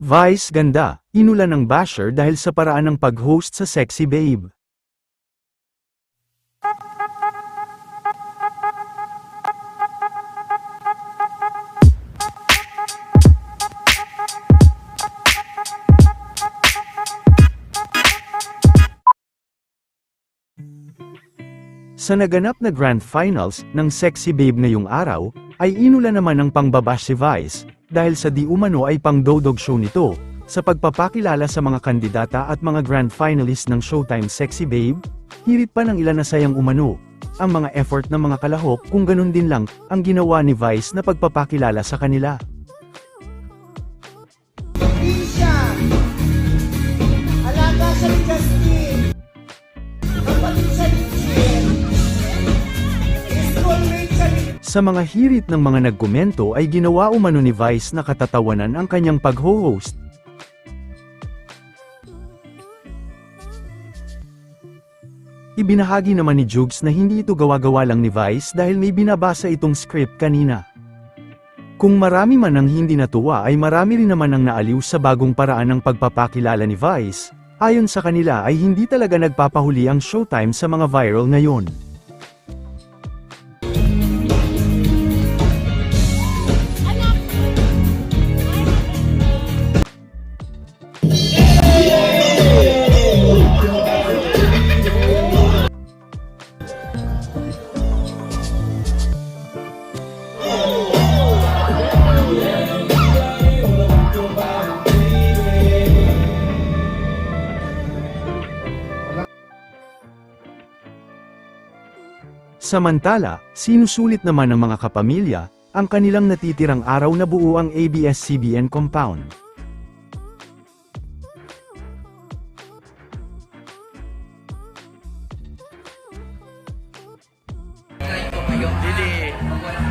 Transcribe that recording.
Vice ganda, inula ng basher dahil sa paraan ng pag-host sa Sexy Babe. Sa naganap na Grand Finals ng Sexy Babe ngayong araw, ay inula naman ng pangbabash si Vice, dahil sa di umano ay pang-dodog show nito, sa pagpapakilala sa mga kandidata at mga Grand Finalist ng Showtime Sexy Babe, hirit pa ng ilan na sayang umano. Ang mga effort ng mga kalahok kung ganun din lang, ang ginawa ni Vice na pagpapakilala sa kanila. Sa mga hirit ng mga nagkomento ay ginawa umano ni Vice na katatawanan ang kanyang pag-host. Ibinahagi naman ni Jugs na hindi ito gawa-gawa lang ni Vice dahil may binabasa itong script kanina. Kung marami man ang hindi natuwa ay marami rin naman ang naaliw sa bagong paraan ng pagpapakilala ni Vice. Ayon sa kanila ay hindi talaga nagpapahuli ang showtime sa mga viral ngayon. Samantala, sinusulit naman ng mga kapamilya, ang kanilang natitirang araw na buo ang ABS-CBN compound. Thank.